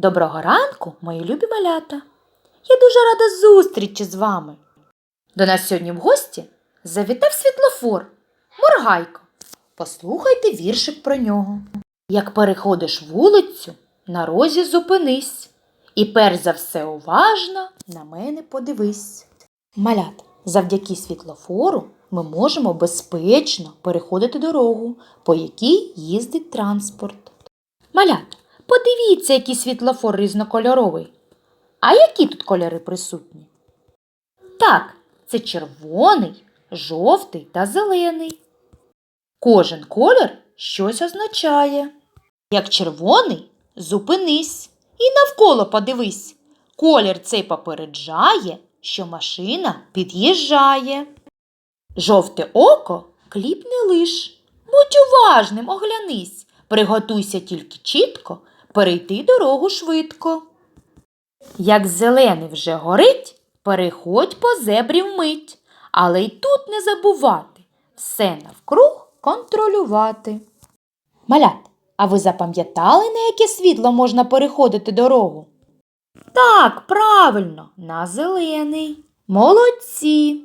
Доброго ранку, мої любі малята. Я дуже рада зустрічі з вами. До нас сьогодні в гості завітав світлофор, Моргайко. Послухайте віршик про нього. Як переходиш вулицю, на розі зупинись. І перш за все уважно на мене подивись. Малят, завдяки світлофору ми можемо безпечно переходити дорогу, по якій їздить транспорт. Малят, подивіться, який світлофор різнокольоровий. А які тут кольори присутні? Так, це червоний, жовтий та зелений. Кожен колір щось означає. Як червоний, зупинись і навколо подивись. Колір цей попереджає, що машина під'їжджає. Жовте око кліпне лиш. Будь уважним, оглянись. Приготуйся тільки чітко перейти дорогу швидко. Як зелений вже горить, переходь по зебрі вмить, але й тут не забувати все навкруг контролювати. Малят, а ви запам'ятали, на яке світло можна переходити дорогу? Так, правильно, на зелений. Молодці.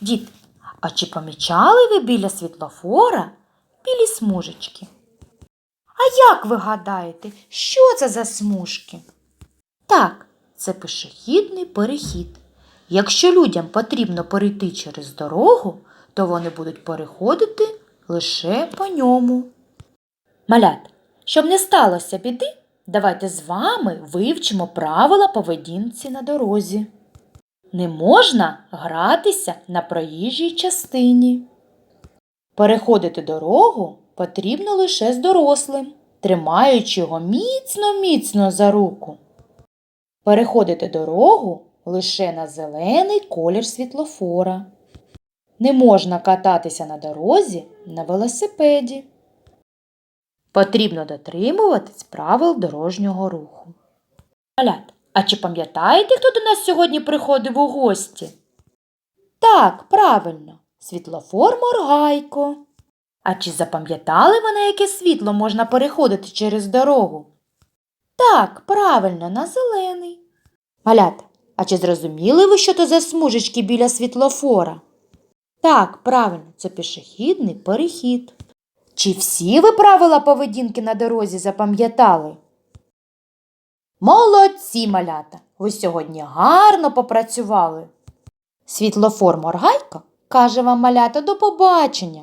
Діти, а чи помічали ви біля світлофора білі смужечки? А як ви гадаєте, що це за смужки? Так, це пішохідний перехід. Якщо людям потрібно перейти через дорогу, то вони будуть переходити лише по ньому. Малят, щоб не сталося біди, давайте з вами вивчимо правила поведінці на дорозі. Не можна гратися на проїжджій частині. Переходити дорогу потрібно лише з дорослим, тримаючи його міцно-міцно за руку. Переходити дорогу лише на зелений колір світлофора. Не можна кататися на дорозі на велосипеді. Потрібно дотримуватись правил дорожнього руху. Малят, а чи пам'ятаєте, хто до нас сьогодні приходив у гості? Так, правильно, світлофор Моргайко. А чи запам'ятали ви, на яке світло можна переходити через дорогу? Так, правильно, на зелений. Малята, а чи зрозуміли ви, що то за смужечки біля світлофора? Так, правильно, це пішохідний перехід. Чи всі ви правила поведінки на дорозі запам'ятали? Молодці, малята! Ви сьогодні гарно попрацювали. Світлофор Моргайко каже вам малята до побачення,